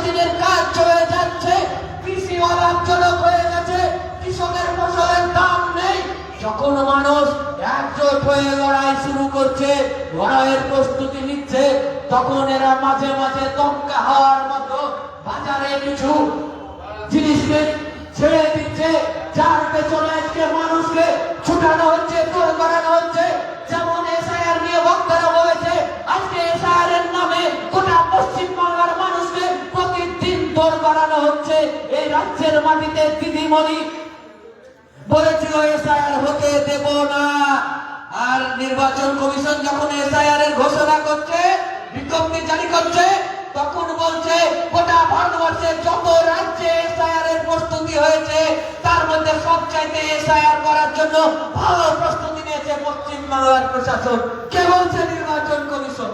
দীর্ঘদিনের কাজ চলে যাচ্ছে কৃষি অলাভজনক হয়ে গেছে, কৃষকের ফসলের দাম নেই। যখন মানুষ একজোট হয়ে লড়াই শুরু করছে, লড়াইয়ের প্রস্তুতি নিচ্ছে, তখন এরা মাঝে মাঝে দমকা হওয়ার মতো বাজারে কিছু জিনিসকে ছেড়ে দিচ্ছে, যার পেছনে আজকে মানুষকে ছুটানো হচ্ছে তোর করানো হচ্ছে। করানো হচ্ছে এই রাজ্যের মাটিতে দিদিমণি। বলেছিল, এসআইআর হতে দেব না। আর নির্বাচন কমিশন যখন এসআইআর এর ঘোষণা করছে, বিজ্ঞপ্তি জারি করছে, তখন বলছে, গোটা ভারতবর্ষের যত রাজ্যে এসআইআর এর প্রস্তুতি হয়েছে, তার মধ্যে সবচাইতে এসআইআর করার জন্য ভালো প্রস্তুতি নিয়েছে পশ্চিম বাংলার প্রশাসন। কে বলছে নির্বাচন কমিশন?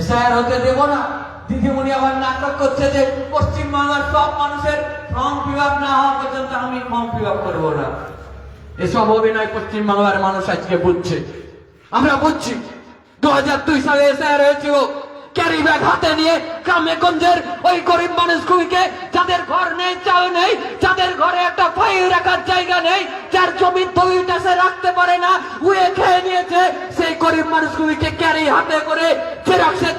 এসআইআর হতে দেব না। দিদিমণি আবার নাটক করছে যে পশ্চিম বাংলার সব মানুষের ফর্ম ফিল আপ না হওয়া পর্যন্ত আমি ফর্ম ফিল আপ করব না। এসব অভিনয় পশ্চিম বাংলার মানুষ আজকে বুঝছে। আমরা বুঝছি। দু হাজার দুই সালে এসআইআর হয়েছিল। ক্যারি ব্যাগ হাতে নিয়ে গ্রামে গঞ্জের ওই গরিব মানুষগুলিকে যাদের ঘর নেই, চাল নেই, যাদের ঘরে একটা ফাইল রাখার জায়গা নেই, যার জমি তবিটা সে রাখতে পারে না, উয়ে খেয়ে নিয়েছে। সেই গরিব মানুষগুলিকে ক্যারি হাতে করে জেরক্সের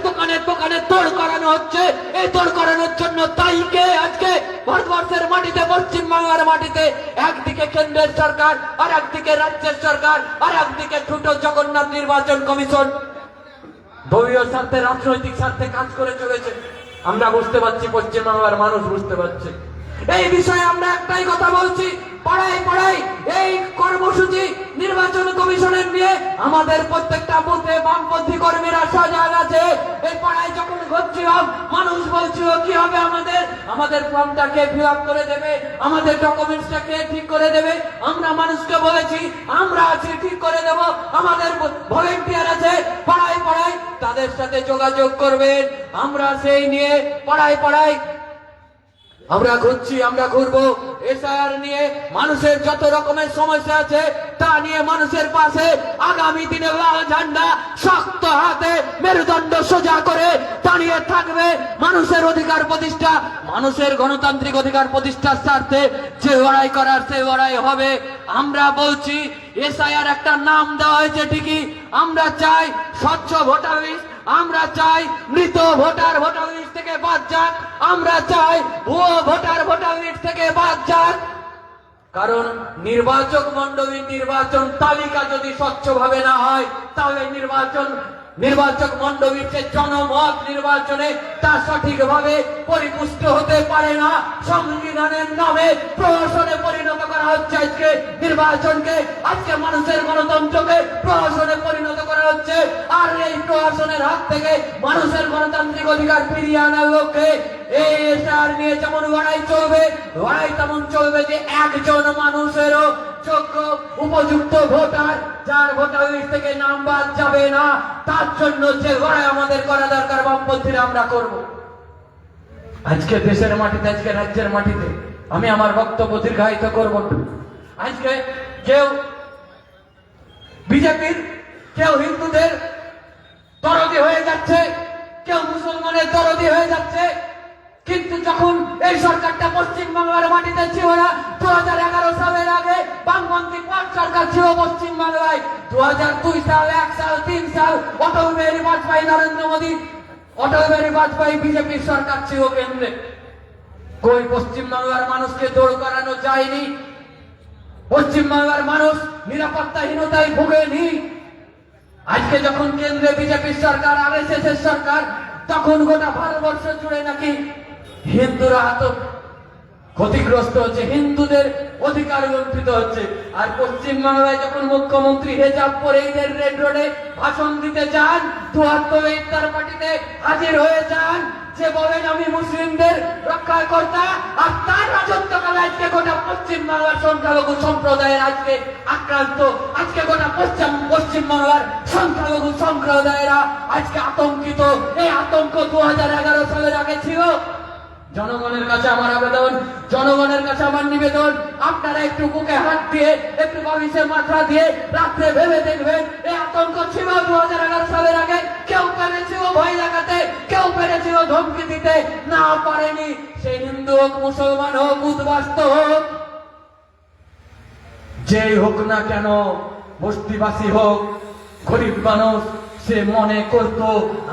হচ্ছে এই দল করানোর জন্য তাই কে আজকে ভারতবর্ষের মাটিতে পশ্চিম বাংলার মাটিতে একদিকে কেন্দ্রের সরকার, আর একদিকে রাজ্যের সরকার, আর একদিকে ছোট জগন্নাথ নির্বাচন কমিশন। দলীয় স্বার্থে, রাজনৈতিক স্বার্থে কাজ করে চলেছে। আমরা বুঝতে পারছি, পশ্চিমবাংলার মানুষ বুঝতে পারছে। এই বিষয়ে আমরা একটাই কথা বলছি, পড়াই পড়াই। এই কর্মসূচি নির্বাচন কমিশনের নিয়ে আমাদের প্রত্যেকটা বুথে বামপন্থী কর্মীরা সজাগ আছে। এই পড়াই যখন ঘটছিলাম মানুষ বলছিল কি হবে আমাদের? আমাদের ফর্মটা কে ফিল করে দেবে? আমাদের ডকুমেন্টসটা কে ঠিক করে দেবে? আমরা মানুষকে বলেছি, আমরা আছি, ঠিক করে দেব। আমাদের ভলেন্টিয়ার আছে পাড়ায় পাড়ায় তাদের সাথে যোগাযোগ করবেন। আমরা সেই নিয়ে পড়াই পাড়ায় আমরা ঘুরছি আমরা ঘুরবো। এসআর নিয়ে মানুষের যত রকমের সমস্যা আছে, তা নিয়ে মানুষের পাশে আগামী দিনে লাল ঝান্ডা শক্ত হাতে মেরুদণ্ড সোজা করে দাঁড়িয়ে থাকবে মানুষের অধিকার প্রতিষ্ঠা, মানুষের গণতান্ত্রিক অধিকার প্রতিষ্ঠার স্বার্থে যে লড়াই করার, সে লড়াই হবে। আমরা বলছি, এসআইআর একটা নাম দেওয়া হয়েছে ঠিকই। আমরা চাই স্বচ্ছ ভোটার লিস্ট, আমরা চাই মৃত ভোটার ভোটার লিস্ট থেকে বাদ যাক, আমরা চাই ভুয়ো ভোটার ভোটার লিস্ট থেকে বাদ যাক। কারণ নির্বাচক মন্ডলীর নির্বাচন তালিকা যদি স্বচ্ছভাবে না হয়, তাহলে নির্বাচন নির্বাচক মন্ডলীর যে জনমত নির্বাচনে তা সঠিকভাবে পরিপুষ্ট হতে পারে না। সংবিধানের নামে প্রহসনে পরিণত করা হচ্ছে আজকে নির্বাচনকে। আজকে মানুষের গণতন্ত্রকে প্রহসনে পরিণত করা হচ্ছে। আর এই প্রহসনের হাত থেকে মানুষের গণতান্ত্রিক অধিকার ফিরিয়ে আনার লক্ষ্যে এসআর নিয়ে যেমন লড়াই চলবে, লড়াই তেমন চলবে যে একজন মানুষেরও যোগ্য, উপযুক্ত ভোটার, যার ভোটার লিস্ট থেকে নাম বাদ যাবে না, তার জন্য যে লড়াই আমাদের করা দরকার, বামপন্থীরা আমরা করব। আজকে দেশের মাটিতে, আজকে রাজ্যের মাটিতে আমি আমার বক্তব্য দীর্ঘায়িত করব আজকে কেউ বিজেপির, কেউ হিন্দুদের দরদি হয়ে যাচ্ছে, কেউ মুসলমানের দরদি হয়ে যাচ্ছে কিন্তু যখন এই সরকারটা পশ্চিম বাংলার মাটিতে ছিল না দু হাজার এগারো সালের আগে বামপন্থী পাঁচ সরকার ছিল পশ্চিম বাংলায় দু হাজার দুই সাল, এক সাল, তিন সাল, অটল বিহারী বাজপেয়ী, নরেন্দ্র মোদী, অটল বিহারী বাজপেয়ী বিজেপির সরকার ছিল কেন্দ্রে। কই পশ্চিম বাংলার মানুষকে দৌড় করানো যায়নি? পশ্চিমবাংলার মানুষ নিরাপত্তাহীনতায় ভোগেনি? আজকে যখন কেন্দ্রে বিজেপির সরকার, আর এস এর সরকার, তখন গোটা ভারতবর্ষ জুড়ে নাকি হিন্দুরা এত ক্ষতিগ্রস্ত হচ্ছে, হিন্দুদের অধিকার লঙ্ঘিত হচ্ছে। আর পশ্চিম বাংলায় যখন মুখ্যমন্ত্রী হেজাব পরে ঈদের রেড রোডে ভাষণ দিতে যান, দুহাত ইফতার পার্টিতে হাজির হয়ে যান, যে বলেন, আমি মুসলিমদের রক্ষা কর্তা আর তার রাজত্বকালে আজকে গোটা পশ্চিম বাংলার সংখ্যালঘু সম্প্রদায়ের আজকে আক্রান্ত। আজকে গোটা পশ্চিম পশ্চিম বাংলার সংখ্যালঘু সম্প্রদায়েরা আজকে আতঙ্কিত। এই আতঙ্ক দু হাজার এগারো সালের আগে ছিল। জনগণের কাছে আমার আবেদন, জনগণের কাছে আমার নিবেদন। আপনারা একটু বুকে হাত দিয়ে, একটু বালিশে মাথা দিয়ে রাত্রে ভেবে দেখবেন এই আতঙ্ক ছিল দু হাজার সালের আগে। কেউ পেরেছিল ভয় লাগাতে কেউ পেরেছিল ধমকি দিতে। না পারেনি সে হিন্দু হোক, মুসলমান হোক, উদ্বাস্ত হোক। যেই হোক না কেন, বস্তিবাসী হোক, গরিব মানুষ সে মনে করত,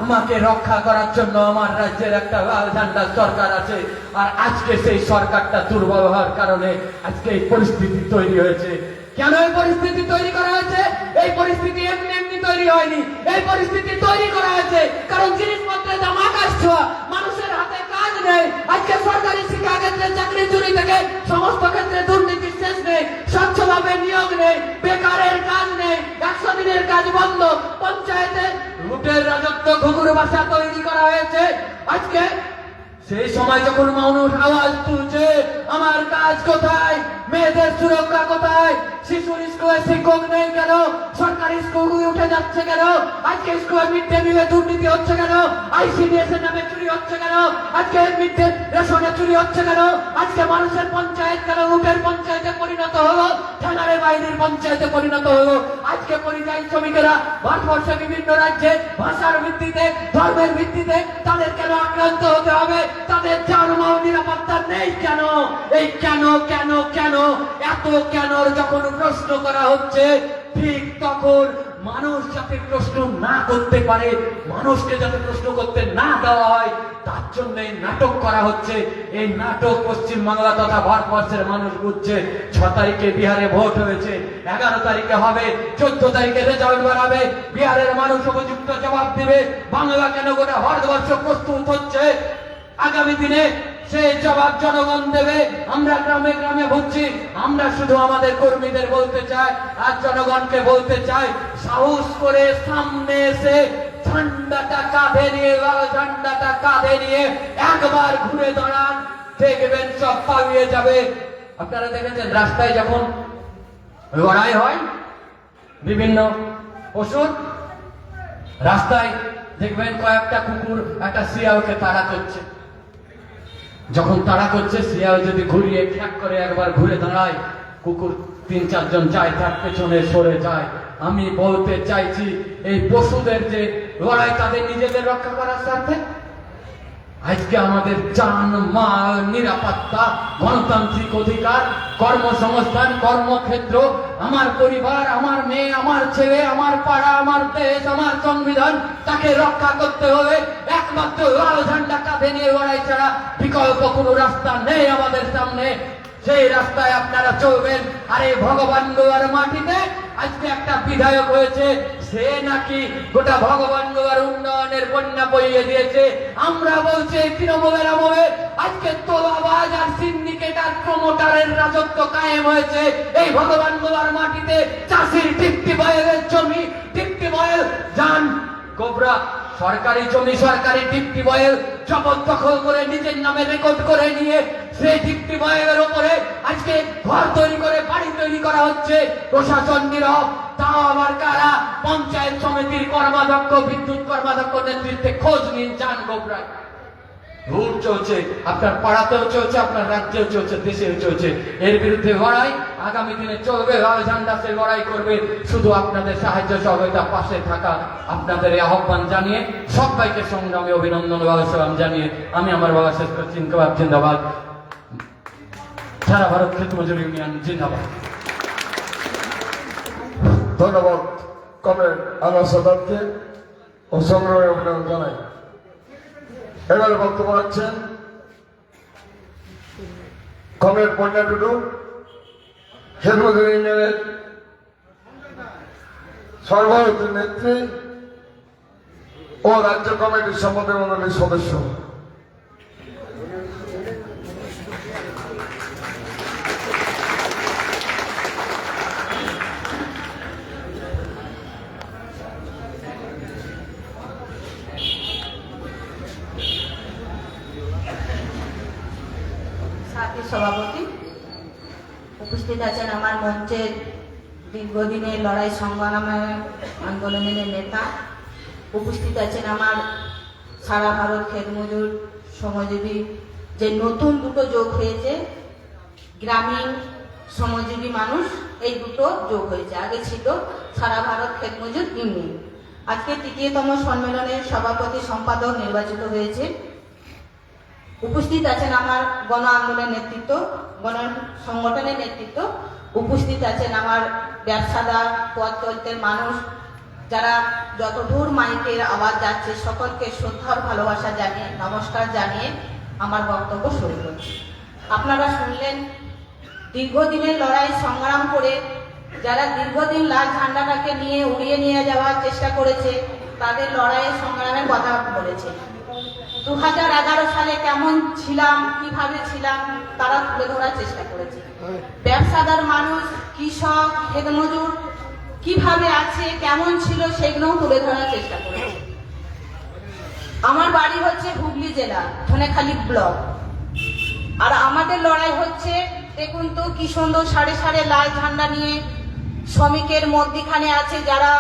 আমাকে রক্ষা করার জন্য আমার রাজ্যের একটা লাল ঝান্ডার সরকার আছে। আর আজকে সেই সরকারটা দুর্ব্যবহার কারণে আজকে এই পরিস্থিতি তৈরি হয়েছে। কেন এই পরিস্থিতি তৈরি করা হয়েছে? এই পরিস্থিতি এমনি এমনি তৈরি হয়নি। এই পরিস্থিতি তৈরি করা হয়েছে কারণ জিনিসপত্রের দাম আকাশ ছোঁয়া। মানুষের হাতে কাজ নেই। আজকে সরকারি ক্ষেত্রে চাকরি চুরি থেকে সমস্ত ক্ষেত্রে দুর্নীতির শেষ নেই, স্বচ্ছভাবে নিয়োগ নেই, বেকারের কাজ নেই, একশো দিনের কাজ বন্ধ। পঞ্চায়েতে রুটের রাজত্ব ঘুঘুর বাসা তৈরি করা হয়েছে। আজকে সেই সময় যখন মানুষ আওয়াজ তুলছে, আমার কাজ কোথায়? মেয়েদের সুরক্ষা কোথায়? শিশুর স্কুলে শিক্ষক নেই কেন? সরকারি স্কুল উঠে যাচ্ছে কেন? আজকে স্কুলে মিড ডে মিলে দুর্নীতি হচ্ছে কেন? আইসিডিএস এর নামে চুরি হচ্ছে কেন? আজকে মিড ডে রেশনে চুরি হচ্ছে কেন? আজকে মানুষের পঞ্চায়েত কেন রুটের পঞ্চায়েতে পরিণত হলো? থানারে বাইরের পঞ্চায়েতে পরিণত হলো? আজকে পরিযায়ী শ্রমিকেরা ভারতবর্ষে বিভিন্ন রাজ্যে ভাষার ভিত্তিতে, ধর্মের ভিত্তিতে তাদের কেন আক্রান্ত হতে হবে? তাদের জন্মাও নিরাপত্তা নেই কেন? এই কেন কেন কেন? এত কেন যখন প্রশ্ন করা হচ্ছে, ঠিক তখন মানুষ যাতে প্রশ্ন না করতে পারে, মানুষকে যাতে প্রশ্ন করতে না দেওয়া হয়, তার জন্য এই নাটক করা হচ্ছে। এই নাটক পশ্চিম বাংলা তথা ভারতবর্ষের মানুষ বুঝছে, ছ তারিখে বিহারে ভোট হয়েছে, এগারো তারিখে হবে, চোদ্দ তারিখে রেজাল্ট বেরাবে বিহারের মানুষ উপযুক্ত জবাব দিবে। বাংলা কেন গোটা ভারতবর্ষ প্রস্তুত হচ্ছে? আগামী দিনে সেই জবাব জনগণ দেবে, আমরা গ্রামে গ্রামে ভুগছি। আমরা শুধু আমাদের কর্মীদের বলতে চাই, আর জনগণকে বলতে চাই, সাহস করে সামনে এসে ঝান্ডাটা কাঁধে নিয়ে, লাল ঝান্ডাটা কাঁধে নিয়ে একবার ঘুরে দাঁড়ান, দেখবেন সব পালিয়ে যাবে। আপনারা দেখেছেন রাস্তায় যখন লড়াই হয়, বিভিন্ন পশুর রাস্তায় দেখবেন কয়েকটা কুকুর, একটা শিয়ালকে তাড়া করছে। যখন তাড়া করছে, শিয়াল যদি ঘুরিয়ে খ্যাক করে একবার ঘুরে দাঁড়ায়, কুকুর তিন, চারজন যায়, তার পেছনে সরে যায়। আমি বলতে চাইছি, এই পশুদের যে লড়াই, তাদের নিজেদের রক্ষা করার স্বার্থে আজকে আমাদের জান, মাল, নিরাপত্তা, গণতান্ত্রিক অধিকার, কর্মসংস্থান, কর্মক্ষেত্র, আমার পরিবার, আমার মেয়ে, আমার ছেলে, আমার পাড়া, আমার দেশ, আমার সংবিধান, তাকে রক্ষা করতে হবে। একমাত্র লাল ঝান্ডা কাঁধে নিয়ে লড়াই ছাড়া বিকল্প কোনো রাস্তা নেই আমাদের সামনে। সেই রাস্তায় আপনারা চলবেন। আরে ভগবান গোয়ার মাটিতে আজকে একটা বিধায়ক হয়েছে সে নাকি গোটা ভগবান গোয়ার উন্নয়নের বন্যা বইয়ে দিয়েছে। আমরা বলছি তৃণমূলের আমলে আজকে তোলাবাজ আর সিন্ডিকেট আর প্রমোটারের রাজত্ব কায়েম হয়েছে। এই ভগবান গোয়ার মাটিতে চাষির টিপটি বয়েলের জমি টিপটি বয়েল। যান, গোবরা সরকারি জমি, সরকারি ডিপটি বয়ের বয়েল জবরদখল করে নিজের নামে রেকর্ড করে নিয়ে সেই ডিপটি বয়ের ওপরে আজকে ঘর তৈরি করে, বাড়ি তৈরি করা হচ্ছে। প্রশাসন নীরব। তাও আবার কারা? পঞ্চায়েত সমিতির কর্মাধ্যক্ষ, বিদ্যুৎ কর্মাধ্যক্ষ নেতৃত্বে খোঁজ নিন যান গোবরায়। ভোট চলছে, আপনার পাড়াতেও চলছে, আপনার রাজ্যেও চলছে, দেশেও চলছে। এর বিরুদ্ধে লড়াই, আগামী দিনে চলবে লাল ঝান্ডা সে লড়াই করবে। শুধু আপনাদের সাহায্য সহযোগিতা পাশে থাকা আপনাদের আহ্বান জানিয়ে সবাইকে সংগ্রামে অভিনন্দন, বাবা সালাম জানিয়ে আমি আমার বাবা শেষ করছি। জিন্দাবাদ। সারা ভারত ক্ষেত মজুর ইউনিয়ন জিন্দাবাদ। ধন্যবাদ কমরেড আনার সদাবকে ও সংগ্রামে অভিনন্দন জানাই। এবারে বক্তব্য রাখছেন কমরেড পণ্যা টুডু হেদমদুর ইউনিয়নের সর্বভারতীয় নেত্রী ও রাজ্য কমিটির সম্পাদক মন্ডলীর সদস্য সাথী সভাপতি উপস্থিত আছেন আমার মঞ্চের দীর্ঘদিনের লড়াই সংগ্রামে আন্দোলনের নেতা উপস্থিত আছেন আমার সারা ভারত ক্ষেত মজুর শ্রমজীবী। যে নতুন দুটো যোগ হয়েছে, গ্রামীণ শ্রমজীবী মানুষ এই দুটো যোগ হয়েছে। আগে ছিল সারা ভারত ক্ষেত মজুর ইউনিয়ন। আজকে তৃতীয়তম সম্মেলনের সভাপতি সম্পাদক নির্বাচিত হয়েছে। উপস্থিত আছেন আমার গণ আন্দোলনের নেতৃত্ব, গণ সংগঠনের নেতৃত্ব উপস্থিত আছেন আমার ব্যবসাদার পথ চলতে মানুষ, যারা যত দূর মাইকের আওয়াজ যাচ্ছে, সকলকে শ্রদ্ধার ভালোবাসা জানিয়ে, নমস্কার জানিয়ে আমার বক্তব্য শুরু করছি। আপনারা শুনলেন, দীর্ঘদিনের লড়াই সংগ্রাম করে যারা দীর্ঘদিন লাল ঝান্ডাটাকে নিয়ে উড়িয়ে নিয়ে যাওয়ার চেষ্টা করেছে, তাদের লড়াইয়ের সংগ্রামের কথা বলেছে। দু হাজার এগারো সালে কেমন ছিলাম কীভাবে ছিলাম তারা তুলে ধরার চেষ্টা করেছে। ব্যবসাদার মানুষ কৃষক খেতমজুর কীভাবে আছে কেমন ছিল সেগুলোও তুলে ধরার চেষ্টা করেছে। আমার বাড়ি হচ্ছে হুগলি জেলা ধনেখালি ব্লক। আর আমাদের লড়াই হচ্ছে দেখুন তো কি সুন্দর সাড়ে সাড়ে লাল ঝান্ডা নিয়ে শ্রমিকের মধ্যিখানে আছে যারা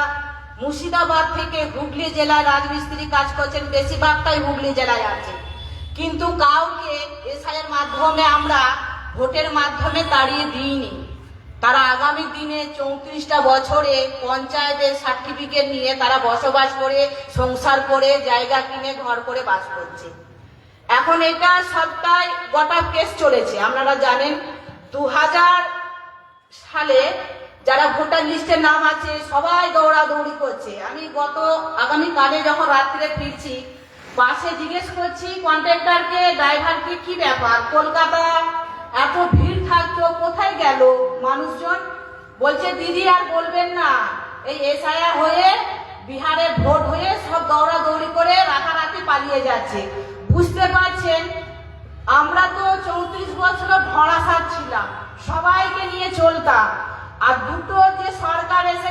মুর্শিদাবাদ থেকে হুগলি জেলায় রাজমিস্ত্রি কাজ করছেন, বেশিরভাগটাই হুগলি জেলায় আছে। কিন্তু কাউকে এসআইয়ের মাধ্যমে আমরা ভোটের মাধ্যমে তাড়িয়ে দিইনি। তারা আগামী দিনে চৌত্রিশটা বছরে পঞ্চায়েতের সার্টিফিকেট নিয়ে তারা বসবাস করে, সংসার করে, জায়গা কিনে, ঘর করে বাস করছে। এখন এটা সবটাই গোটা কেস চলেছে। আপনারা জানেন দু হাজার সালে যারা ভোটার লিস্টের নাম আছে, সবাই দৌড়াদৌড়ি করছে। আমি গত আগামী কালে যখন রাত্রে ফিরছি বাসে জিজ্ঞেস করছি, কন্ট্রাক্টরকে, ড্রাইভারকে কি ব্যাপার? কলকাতা এত ভিড় থাকতো, কোথায় গেল মানুষজন? বলছে, দিদি আর বলবেন না। এই এসআইআর হয়ে, বিহারে ভোট হয়ে সব দৌড়াদৌড়ি করে রাতারাতি পালিয়ে যাচ্ছে। বুঝতে পারছেন? আমরা তো চৌত্রিশ বছর ভরাসার ছিলাম। সবাইকে নিয়ে চলতাম। আর দুটো যে সরকার এসেছে